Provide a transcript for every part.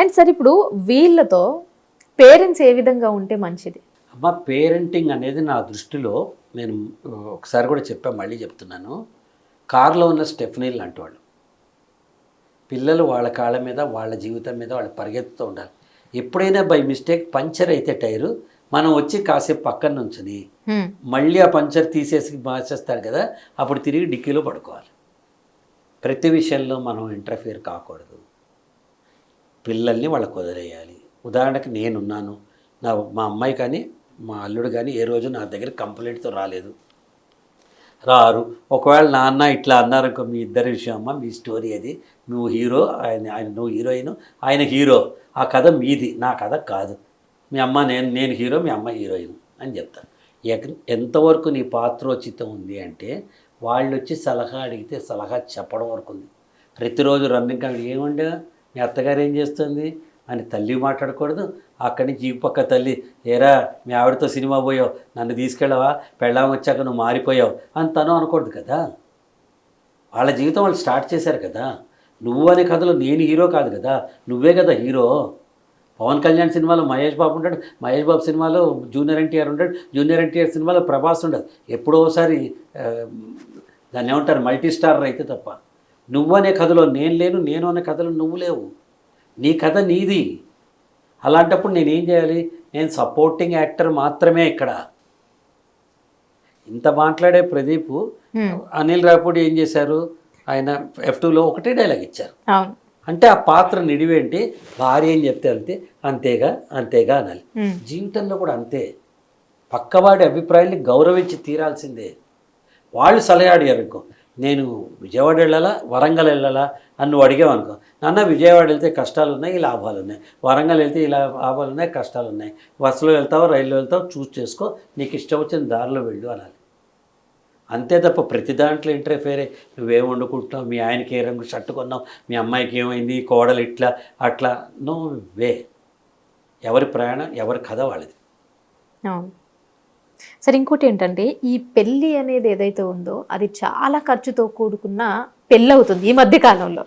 And sir ఇప్పుడు వీళ్ళతో parents ఏ విధంగా ఉంటే మంచిది? అమ్మ పేరెంటింగ్ అనేది నా దృష్టిలో నేను ఒకసారి కూడా చెప్పా మళ్ళీ చెప్తున్నాను. కారులో ఉన్న స్టెఫనీలు లాంటి వాళ్ళు. పిల్లలు వాళ్ళ కాళ్ళ మీద వాళ్ళ జీవితం మీద వాళ్ళు పరిగెత్తుతూ ఉండాలి. ఎప్పుడైనా బై మిస్టేక్ పంచర్ అయితే టైరు మనం వచ్చి కాసేపు పక్కన నుంచుని. మళ్ళీ ఆ పంచర్ తీసేసి మార్చేస్తాడు కదా అప్పుడు తిరిగి డిక్కీలో పడుకోవాలి. ప్రతి విషయంలో మనం ఇంటర్ఫియర్ కాకూడదు. పిల్లల్ని వాళ్ళకు వదిలేయాలి. ఉదాహరణకి నేనున్నాను. నా మా అమ్మాయి కానీ మా అల్లుడు కానీ ఏ రోజు నా దగ్గర కంప్లైంట్తో రాలేదు. రారు. ఒకవేళ నాన్న ఇట్లా అన్నారనుకో మీ ఇద్దరి విషయం అమ్మ మీ స్టోరీ అది. నువ్వు హీరో ఆయన ఆయన నువ్వు హీరోయిన్ ఆయన హీరో ఆ కథ మీది నా కథ కాదు. మీ అమ్మ నేను నేను హీరో మీ అమ్మ హీరోయిన్ అని చెప్తాను ఎక- ఎంతవరకు నీ పాత్రోచితం ఉంది అంటే వాళ్ళు వచ్చి సలహా అడిగితే సలహా చెప్పడం వరకు ఉంది. ప్రతిరోజు రన్నింగ్ కానీ ఏముండే మీ అత్తగారు ఏం చేస్తుంది? అని తల్లి మాట్లాడకూడదు. అక్కడి నుంచి ఈ పక్క తల్లి ఏరా మీ ఆవిడతో సినిమా పోయావు. నన్ను తీసుకెళ్ళవా? పెళ్ళాం వచ్చాక నువ్వు మారిపోయావు. అని తను అనకూడదు కదా. వాళ్ళ జీవితం వాళ్ళు స్టార్ట్ చేశారు కదా. నువ్వు అనే కథలో నేను హీరో కాదు కదా. నువ్వే కదా హీరో. పవన్ కళ్యాణ్ సినిమాలో మహేష్ బాబు ఉంటాడు. మహేష్ బాబు సినిమాలో జూనియర్ ఎన్టీఆర్ ఉంటాడు. జూనియర్ ఎన్టీఆర్ సినిమాలో ప్రభాస్ ఉండదు. ఎప్పుడో ఒకసారి దాన్ని ఏమంటారు? మల్టీ స్టార్ అయితే తప్ప. నువ్వు అనే కథలో నేను లేను నేను అనే కథలో నువ్వు లేవు. నీ కథ నీది. అలాంటప్పుడు నేనేం చేయాలి? నేను సపోర్టింగ్ యాక్టర్ మాత్రమే ఇక్కడ. ఇంత మాట్లాడే ప్రదీప్. అనిల్ రాపూడి ఏం చేశారు? ఆయన ఎఫ్ టూలో ఒకటే డైలాగ్ ఇచ్చారు. అంటే ఆ పాత్ర నిడివేంటి? భార్య ఏం చెప్తే అంతే అంతేగా అంతేగా అనాలి. జీవితంలో కూడా అంతే. పక్కవాడి అభిప్రాయాన్ని గౌరవించి తీరాల్సిందే. వాళ్ళు సలహా అడిగారు అనుకో నేను విజయవాడ వెళ్ళాలా? వరంగల్ వెళ్ళాలా? అని నువ్వు అడిగావనుకో నాన్న విజయవాడ వెళ్తే కష్టాలు ఉన్నాయి ఈ లాభాలు ఉన్నాయి వరంగల్ వెళ్తే ఇలా లాభాలు ఉన్నాయి కష్టాలు ఉన్నాయి బస్సులో వెళ్తావు రైల్లో వెళ్తావు? చూస్ చేసుకో. నీకు ఇష్టం వచ్చిన దారిలో వెళ్ళు అనాలి. అంతే తప్ప ప్రతి దాంట్లో ఇంటర్ఫేర్ నువ్వేం వండుకుంటున్నావు? మీ ఆయనకి ఏ రంగు షర్టు కొన్నావు? మీ అమ్మాయికి ఏమైంది? కోడలు ఇట్లా అట్లా. No way. ఎవరి ప్రయాణం? ఎవరి కథ వాళ్ళది. సరే ఇంకోటి ఏంటంటే ఈ పెళ్ళి అనేది ఏదైతే ఉందో అది చాలా ఖర్చుతో కూడుకున్న పెళ్ళి అవుతుంది ఈ మధ్య కాలంలో.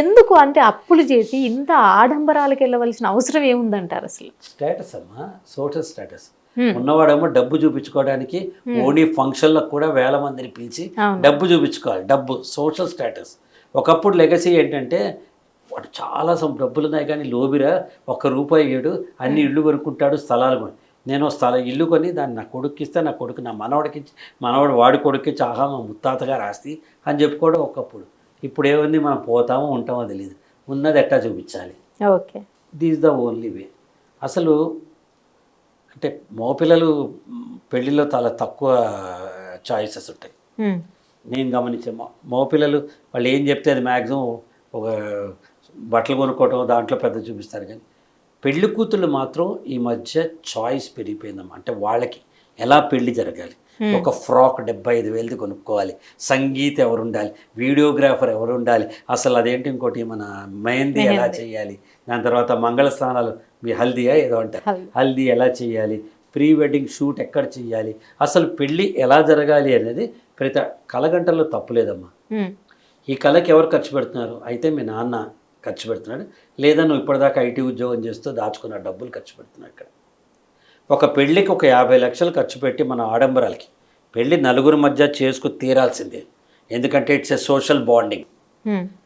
ఎందుకు అంటే అప్పులు చేసి ఇంత ఆడంబరాలకు వెళ్ళవలసిన అవసరం ఏముందంటారు అసలు? స్టేటస్ అమ్మా సోషల్ స్టేటస్. ఉన్నవాడేమో డబ్బు చూపించుకోవడానికి ఓన్లీ ఫంక్షన్లకు కూడా వేల మందిని పిలిచి. డబ్బు చూపించుకోవాలి. డబ్బు సోషల్ స్టేటస్. ఒకప్పుడు లెగసీ ఏంటంటే వాడు చాలా డబ్బులు ఉన్నాయి కానీ లోబిరా ఒక్క రూపాయి ఇయ్యడు అన్ని ఇల్లు కొనుక్కుంటాడు స్థలాలు కొని నేను స్థలం ఇల్లు కొని దాన్ని నా కొడుక్కి ఇస్తే నా కొడుకు నా మనవడికి మనవాడు వాడి కొడుక్కి ఇచ్చి ఆహా మా ముత్తాతగారు ఆస్తి అని చెప్పుకోవడం ఒకప్పుడు. ఇప్పుడు ఏముంది? మనం పోతామో ఉంటామో తెలియదు ఉన్నది ఎట్టా చూపించాలి? Okay. These the only way అసలు అంటే మగపిల్లలు పెళ్ళిలో చాలా తక్కువ చాయిసెస్ ఉంటాయి. నేను గమనించే మగపిల్లలు వాళ్ళు ఏం చెప్తే అది మ్యాక్సిమం ఒక బట్టలు కొనుక్కోవటం దాంట్లో పెద్ద చూపిస్తారు కానీ పెళ్ళి కూతుళ్ళు మాత్రం ఈ మధ్య చాయిస్ పెరిగిపోయిందమ్మా. అంటే వాళ్ళకి ఎలా పెళ్ళి జరగాలి? ఒక ఫ్రాక్ డెబ్బై ఐదు వేలది కొనుక్కోవాలి. సంగీత్ ఎవరు ఉండాలి వీడియోగ్రాఫర్ ఎవరు ఉండాలి అసలు అదేంటి ఇంకోటి మన మెహందీ ఎలా చేయాలి? దాని తర్వాత మంగళ స్నానాలు మీ హల్దీయా ఏదో అంటారు. హల్దీ. ఎలా చేయాలి? ప్రీ వెడ్డింగ్ షూట్ ఎక్కడ చేయాలి? అసలు పెళ్ళి ఎలా జరగాలి అనేది ప్రతి కలగంటల్లో తప్పులేదమ్మా. ఈ కళకి ఎవరు ఖర్చు పెడుతున్నారు? అయితే మీ నాన్న ఖర్చు పెడుతున్నాడు. లేదా నువ్వు ఇప్పటిదాకా ఐటీ ఉద్యోగం చేస్తూ దాచుకున్న డబ్బులు ఖర్చు పెడుతున్నావు ఇక్కడ. ఒక పెళ్ళికి ఒక యాభై లక్షలు ఖర్చు పెట్టి మన ఆడంబరాలకి పెళ్ళి నలుగురు మధ్య చేసుకు తీరాల్సిందే. ఎందుకంటే ఇట్స్ ఎ సోషల్ బాండింగ్.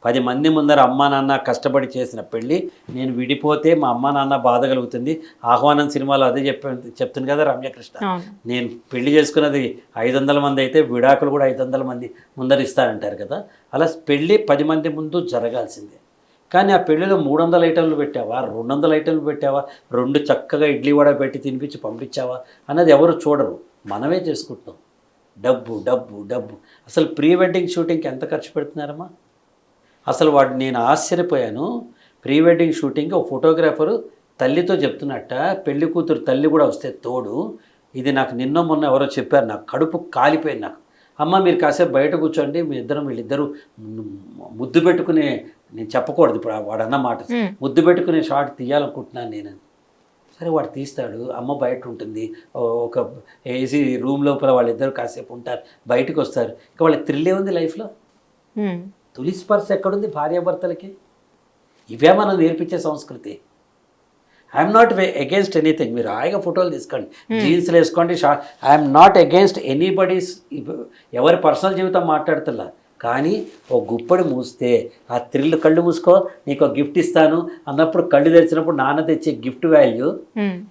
పది మంది ముందర అమ్మా నాన్న కష్టపడి చేసిన పెళ్ళి నేను విడిపోతే మా అమ్మా నాన్న బాధ కలుగుతుంది. ఆహ్వానం సినిమాలో అదే చెప్ప చెప్తుంది కదా రమ్యకృష్ణ నేను పెళ్ళి చేసుకున్నది ఐదు వందల మంది అయితే విడాకులు కూడా ఐదు వందల మంది ముందర ఇస్తారంటారు కదా. అలా పెళ్ళి పది మంది ముందు జరగాల్సిందే. కానీ ఆ పెళ్ళిలో మూడు వందల ఐటెంలు పెట్టావా? రెండు వందల ఐటెంలు పెట్టావా? రెండు చక్కగా ఇడ్లీ వడ పెట్టి తినిపించి పంపించావా? అన్నది ఎవరు చూడరు. మనమే చేసుకుంటున్నాం డబ్బు డబ్బు డబ్బు. అసలు ప్రీ వెడ్డింగ్ షూటింగ్కి ఎంత ఖర్చు పెడుతున్నారమ్మా? అసలు వాడు నేను ఆశ్చర్యపోయాను. ప్రీ వెడ్డింగ్ షూటింగ్కి ఒక ఫోటోగ్రాఫరు తల్లితో చెప్తున్నట్ట పెళ్ళి కూతురు తల్లి కూడా వస్తే తోడు. ఇది నాకు నిన్న మొన్న ఎవరో చెప్పారు. నాకు కడుపు కాలిపోయింది నాకు. అమ్మ మీరు కాసేపు బయట కూర్చోండి. మీ ఇద్దరం వీళ్ళిద్దరూ ముద్దు పెట్టుకునే నేను చెప్పకూడదు ఇప్పుడు వాడు అన్న మాట. హ్మ్. ముద్దు పెట్టుకునే షాట్ తీయాలనుకుంటున్నాను నేను. సరే వాడు తీస్తాడు. అమ్మ బయట ఉంటుంది. ఒక ఏసీ రూమ్ లోపల వాళ్ళిద్దరు కాసేపు ఉంటారు. బయటకు వస్తారు. ఇంకా వాళ్ళకి థ్రిల్లే ఉంది లైఫ్లో. తొలి స్పర్శ ఎక్కడుంది భార్యాభర్తలకి? ఇవే మనం నేర్పించే సంస్కృతి. ఐఎమ్ నాట్ అగేన్స్ట్ ఎనీథింగ్ మీరు హాయిగా ఫోటోలు తీసుకోండి. జీన్స్లు వేసుకోండి షా ఐఎమ్ నాట్ అగేన్స్ట్ ఎనీబడీస్ ఎవరి పర్సనల్ జీవితం మాట్లాడుతున్నా. కానీ ఓ గుప్పడి మూస్తే ఆ త్రిల్లు కళ్ళు మూసుకో నీకు ఒక గిఫ్ట్ ఇస్తాను. అన్నప్పుడు కళ్ళు తెరిచినప్పుడు నాన్న తెచ్చే గిఫ్ట్ వాల్యూ.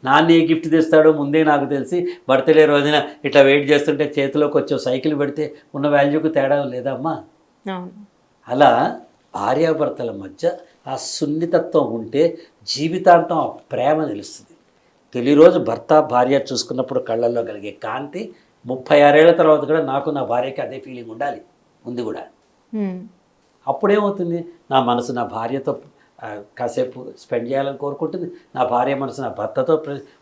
నాన్న ఏ గిఫ్ట్ తెస్తాడో ముందే నాకు తెలిసి బర్త్డే రోజున ఇట్లా వెయిట్ చేస్తుంటే చేతిలోకి వచ్చే సైకిల్ పెడితే ఉన్న వాల్యూకి తేడా లేదా అమ్మా? అవును. అలా భార్యాభర్తల మధ్య ఆ సున్నితత్వం ఉంటే జీవితాంతం ఆ ప్రేమ తెలుస్తుంది తొలి రోజు భర్త భార్య చూసుకున్నప్పుడు కళ్ళల్లో కలిగే కాంతి ముప్పై ఆరేళ్ళ తర్వాత కూడా నాకు నా భార్యకి అదే ఫీలింగ్ ఉండాలి. ఉంది కూడా. అప్పుడేమవుతుంది? నా మనసు నా భార్యతో కాసేపు స్పెండ్ చేయాలని కోరుకుంటుంది. నా భార్య మనసు నా భర్తతో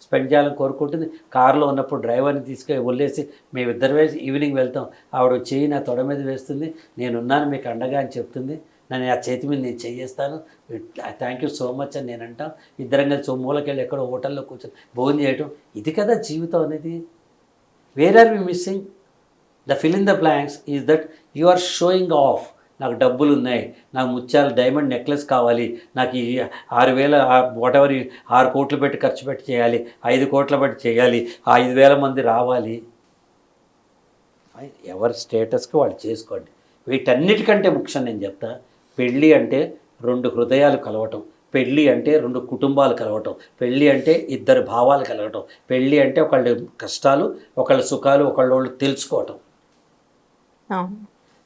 స్పెండ్ చేయాలని కోరుకుంటుంది. కారులో ఉన్నప్పుడు డ్రైవర్ని తీసుకొని వదిలేసి మేమిద్దరు వేసి ఈవినింగ్ వెళ్తాం. ఆవిడ చేయి నా తొడ మీద వేస్తుంది. నేనున్నాను మీకు అండగా అని చెప్తుంది. నన్ను ఆ చేతి మీద నేను చేయేస్తాను. థ్యాంక్ యూ సో మచ్ అని నేను అంటాం ఇద్దరం కలిసి మూలకెళ్ళి ఎక్కడో హోటల్లో కూర్చొని భోజనం చేయటం. ఇది కదా జీవితం అనేది. Where are we missing? The fill in the blanks is that you are showing off నాకు డబ్బులు ఉన్నాయి. నాకు ముత్యాలు డైమండ్ నెక్లెస్ కావాలి. నాకు ఈ ఆరు వేల వాటెవర్ ఆరు కోట్లు పెట్టి ఖర్చు పెట్టి చేయాలి. ఐదు కోట్ల పెట్టి చేయాలి. ఐదు వేల మంది రావాలి. ఎవరి స్టేటస్కి వాళ్ళు చేసుకోండి. వీటన్నిటికంటే ముఖ్యం నేను చెప్తా. పెళ్ళి అంటే రెండు హృదయాలు కలవటం. పెళ్ళి అంటే రెండు కుటుంబాలు కలవటం. పెళ్ళి అంటే ఇద్దరు భావాలు కలవటం. పెళ్ళి అంటే ఒకళ్ళ కష్టాలు ఒకళ్ళ సుఖాలు ఒకళ్ళ తెలుసుకోవటం.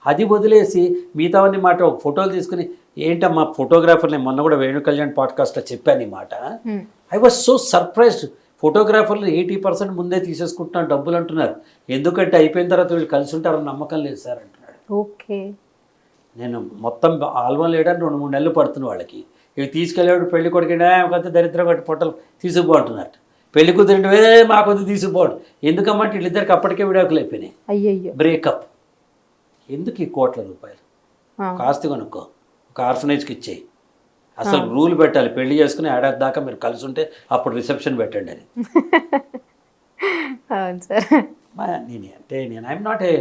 అది వదిలేసి మిగతావన్నీ మాట ఒక ఫోటోలు తీసుకుని ఏంటమ్మా ఫోటోగ్రాఫర్ నేను మొన్న కూడా వేణు కళ్యాణ్ పాడ్కాస్ట్లో చెప్పాను ఈ మాట. ఐ వాజ్ సో సర్ప్రైజ్డ్ ఫోటోగ్రాఫర్లు ఎయిటీ పర్సెంట్ ముందే తీసేసుకుంటున్నాను డబ్బులు అంటున్నారు. ఎందుకంటే అయిపోయిన తర్వాత వీళ్ళు కలిసి ఉంటారని నమ్మకం లేదు సార్ అంటున్నాడు. ఓకే. నేను మొత్తం ఆల్బమ్ లేయడానికి రెండు మూడు నెలలు పడుతుంది వాళ్ళకి. ఇవి తీసుకెళ్ళేవాడు పెళ్ళి కొడుకుంటే కొంత దరిద్రం కట్టి పొట్టలు తీసుకుపో అంటున్నారు పెళ్ళి కుదిరింటే ఏ మాకొద్దు తీసుకుపోవడం ఎందుకమ్మంటే వీళ్ళిద్దరికి అప్పటికే విడాకులు అయిపోయినాయి. బ్రేకప్ ఎందుకు ఈ కోట్ల రూపాయలు. కాస్త కొనుక్కో. ఒక ఆర్ఫనేజ్కి ఇచ్చేయి. అసలు రూల్ పెట్టాలి. పెళ్ళి చేసుకుని ఏడాది దాకా మీరు కలిసి ఉంటే అప్పుడు రిసెప్షన్ పెట్టండి అని అవును సార్. మా నేను అంటే నేను ఐఎమ్ నాట్ ఏ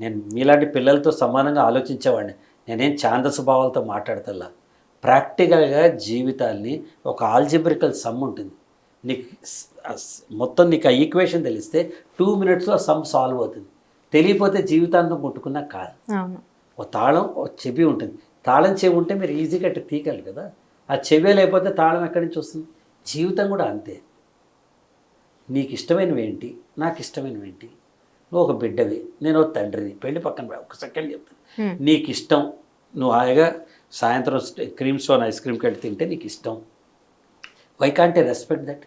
నేను మీలాంటి పిల్లలతో సమానంగా ఆలోచించేవాడిని. నేనేం ఛాందస భావాలతో మాట్లాడతల్లా. ప్రాక్టికల్గా జీవితాల్ని ఒక ఆల్జిబ్రికల్ సమ్ ఉంటుంది. నీకు మొత్తం నీకు ఆ ఈక్వేషన్ తెలిస్తే టూ మినిట్స్లో సమ్ సాల్వ్ అవుతుంది. తెలియపోతే జీవితాంతం కొట్టుకున్నా కాదు. ఓ తాళం ఓ చెవి ఉంటుంది. తాళం చెవి ఉంటే మీరు ఈజీగా అట్లా తీయగలరు కదా. ఆ చెవే లేకపోతే తాళం ఎక్కడి నుంచి వస్తుంది? జీవితం కూడా అంతే. నీకు ఇష్టమైనవి ఏంటి? నాకు ఇష్టమైనవి ఏంటి? నువ్వు ఒక బిడ్డవి నేను ఒక తండ్రిని. పెళ్ళి పక్కన ఒక సెకండ్ చెప్తాను. నీకు ఇష్టం నువ్వు హాయిగా సాయంత్రం క్రీమ్ స్టోన్ ఐస్ క్రీమ్ కట్టి తింటే నీకు ఇష్టం. వై కాంట్ రెస్పెక్ట్ దట్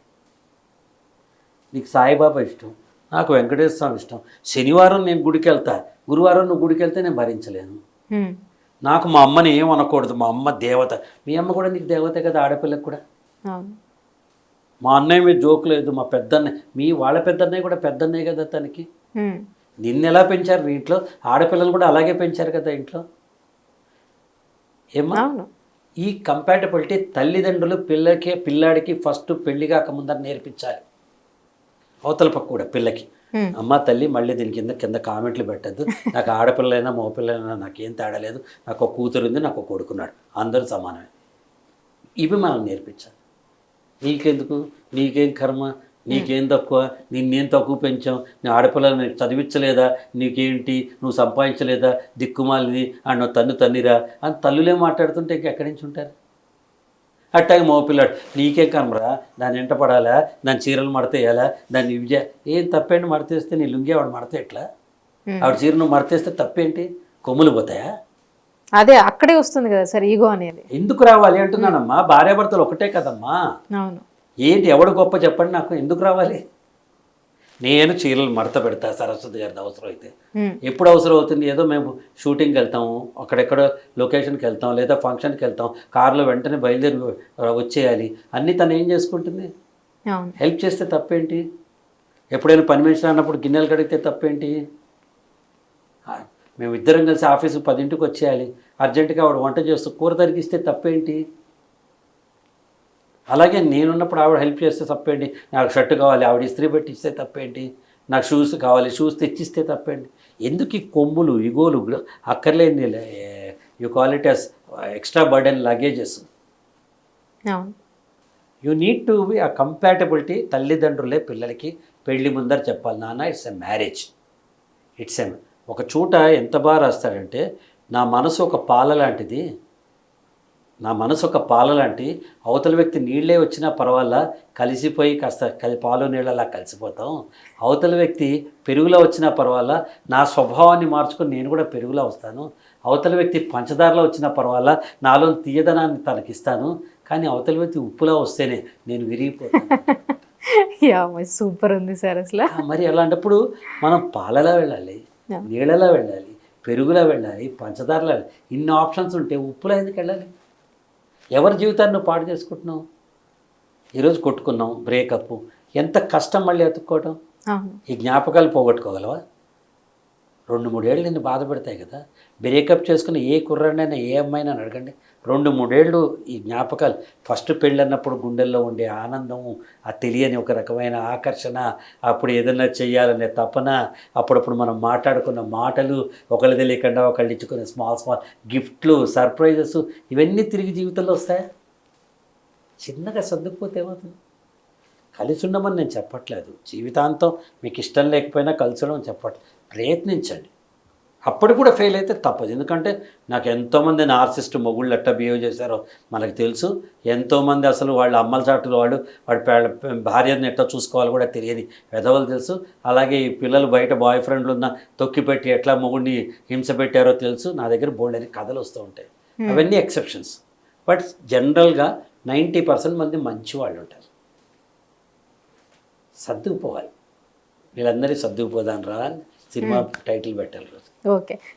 నీకు సాయిబాబా ఇష్టం. నాకు వెంకటేశ్వర స్వామి ఇష్టం. శనివారం నేను గుడికి వెళ్తా గురువారం నువ్వు గుడికి వెళ్తే నేను భరించలేను. నాకు మా అమ్మని ఏం అనకూడదు. మా అమ్మ దేవత. మీ అమ్మ కూడా నీకు దేవతే కదా ఆడపిల్లకు కూడా? మా అన్నయ్య మీద జోక్ లేదు. మా పెద్దన్నయ్య మీ వాళ్ళ పెద్దన్నయ్య కూడా పెద్దన్నయ్య కదా తనకి? నిన్ను ఎలా పెంచారు మీ ఇంట్లో? ఆడపిల్లలు కూడా అలాగే పెంచారు కదా ఇంట్లో? అవును. ఈ కంపాటబిలిటీ తల్లిదండ్రులు పిల్లకి పిల్లాడికి ఫస్ట్ పెళ్ళి కాక ముందర నేర్పించాలి. అవతల పక్క కూడా పిల్లకి. అమ్మ తల్లి మళ్ళీ దీని కింద కింద కామెంట్లు పెట్టద్దు. నాకు ఆడపిల్లైనా మగపిల్లైనా నాకేం తేడా లేదు. నాకు ఒక కూతురు ఉంది నాకు ఒక కొడుకున్నాడు. అందరూ సమానమే. ఇవి మనం నేర్పించాలి. నీకెందుకు? నీకేం కర్మ? నీకేం తక్కువ? నిన్నేం తక్కువ పెంచాం నీ ఆడపిల్లని చదివించలేదా? నీకేంటి? నువ్వు సంపాదించలేదా? దిక్కుమాలిది అన్న తన్ను తన్నిరా అని తల్లులే మాట్లాడుతుంటే ఇంకెక్కడి నుంచి ఉంటారు? అట్టాగే మగపిల్లాడు నీకేం కనమరా దాన్ని ఎంట పడాలా? దాని చీరలు మడతేయాలా? దాన్ని ఇవి చే- ఏం తప్పేంటి మడతేస్తే నీ లుంగి ఆవిడ మడత ఎట్లా. ఆవిడ చీర నువ్వు మడతేస్తే తప్పేంటి? కొమ్ములు పోతాయా? అదే అక్కడే వస్తుంది కదా సార్ ఈగో అనేది. ఎందుకు రావాలి? అంటున్నానమ్మా. భార్యాభర్తలు ఒకటే కదమ్మా. అవును. ఏంటి ఎవడు గొప్ప చెప్పండి నాకు? ఎందుకు రావాలి? నేను చీరలు మడత పెడతా సరస్వతి గారిది అవసరం అయితే. ఎప్పుడు అవసరం అవుతుంది? ఏదో మేము షూటింగ్కి వెళ్తాము అక్కడెక్కడ లొకేషన్కి వెళ్తాం లేదా ఫంక్షన్కి వెళ్తాం కారులో వెంటనే బయలుదేరి వచ్చేయాలి. అన్నీ తను ఏం చేసుకుంటుంది? హెల్ప్ చేస్తే తప్పేంటి? ఎప్పుడైనా పని మనిషి అన్నప్పుడు గిన్నెలు కడిగితే తప్పేంటి? ఆ, మేము ఇద్దరం కలిసి ఆఫీస్కి పదింటికి వచ్చేయాలి. అర్జెంటుగా ఆవిడ వంట చేస్తూ కూర తరిగిస్తే తప్పేంటి? అలాగే నేనున్నప్పుడు ఆవిడ హెల్ప్ చేస్తే తప్పేంటి? నాకు షర్ట్ కావాలి ఆవిడ ఇస్త్రీ పెట్టి ఇస్తే తప్పేంటి? నాకు షూస్ కావాలి షూస్ తెచ్చిస్తే తప్పేంటి? ఎందుకు ఈ కొమ్ములు ఇగోలు అక్కర్లేని you call it as extra burden luggages you need to be ఆ కంపాటబిలిటీ తల్లిదండ్రులే పిల్లలకి పెళ్ళి ముందర చెప్పాలి. నాన్న it's a marriage it's a ఒక చోట ఎంత బాగా రాస్తాడంటే నా మనసు ఒక పాల లాంటిది. నా మనసు ఒక పాల లాంటి అవతల వ్యక్తి నీళ్ళే వచ్చినా పర్వాలా కలిసిపోయి కాస్త కలి పాలు నీళ్ళలా కలిసిపోతాం. అవతల వ్యక్తి పెరుగులో వచ్చినా పర్వాలా నా స్వభావాన్ని మార్చుకొని నేను కూడా పెరుగులా వస్తాను. అవతల వ్యక్తి పంచదారలో వచ్చినా పర్వాలా నాలో తీయదనాన్ని తనకిస్తాను. కానీ అవతల వ్యక్తి ఉప్పులా వస్తేనే నేను విరిగిపోతాను. యా సూపర్ ఉంది సార్ అసలు. మరి అలాంటప్పుడు మనం పాలలా వెళ్ళాలి. నీళ్ళలా వెళ్ళాలి పెరుగులా వెళ్ళాలి పంచదారలా వెళ్ళాలి. ఇన్ని ఆప్షన్స్ ఉంటే ఉప్పులా ఎందుకు వెళ్ళాలి? ఎవరి జీవితాన్ని నువ్వు పాడు చేసుకుంటున్నావు? ఈరోజు కొట్టుకున్నాం బ్రేకప్ ఎంత కష్టం మళ్ళీ ఎత్తుక్కోవటం? ఈ జ్ఞాపకాలు పోగొట్టుకోగలవా? రెండు మూడేళ్ళు నిన్ను బాధ పెడతాయి కదా. బ్రేకప్ చేసుకుని ఏ కుర్రాడినైనా ఏ అమ్మాయినా అడగండి. రెండు మూడేళ్ళు ఈ జ్ఞాపకాలు. ఫస్ట్ పెళ్ళన్నప్పుడు గుండెల్లో ఉండే ఆనందము ఆ తెలియని ఒక రకమైన ఆకర్షణ అప్పుడు ఏదైనా చేయాలనే తపన అప్పుడప్పుడు మనం మాట్లాడుకున్న మాటలు ఒకళ్ళు తెలియకుండా ఒకళ్ళు ఇచ్చుకునే స్మాల్ స్మాల్ గిఫ్ట్లు సర్ప్రైజెస్ ఇవన్నీ తిరిగి జీవితంలో వస్తాయా? చిన్నగా సర్దుకుపోతే ఏమవుతుంది? కలిసి ఉండమని నేను చెప్పట్లేదు. జీవితాంతం మీకు ఇష్టం లేకపోయినా కలిసి ఉండమని చెప్పట్లేదు. ప్రయత్నించండి. అప్పుడు కూడా ఫెయిల్ అయితే తప్పదు. ఎందుకంటే నాకు ఎంతోమంది నార్సిస్ట్ మొగుళ్ళు ఎట్లా బిహేవ్ చేశారో మనకు తెలుసు. ఎంతోమంది అసలు వాళ్ళ అమ్మల చాటులు వాళ్ళు వాడి భార్యని ఎట్లా చూసుకోవాలో కూడా తెలియని వెధవలు తెలుసు. అలాగే ఈ పిల్లలు బయట బాయ్ ఫ్రెండ్లు ఉన్న తొక్కిపెట్టి ఎట్లా మొగుడిని హింస పెట్టారో తెలుసు. నా దగ్గర బోల్డ్ అని కథలు వస్తూ ఉంటాయి. అవన్నీ ఎక్సెప్షన్స్ బట్ జనరల్గా నైంటీ పర్సెంట్ మంది మంచి వాళ్ళు ఉంటారు. సర్దుకుపోవాలి. వీళ్ళందరి సర్దుకుపోదాను రా సినిమా టైటిల్ పెట్టాలి ఓకే.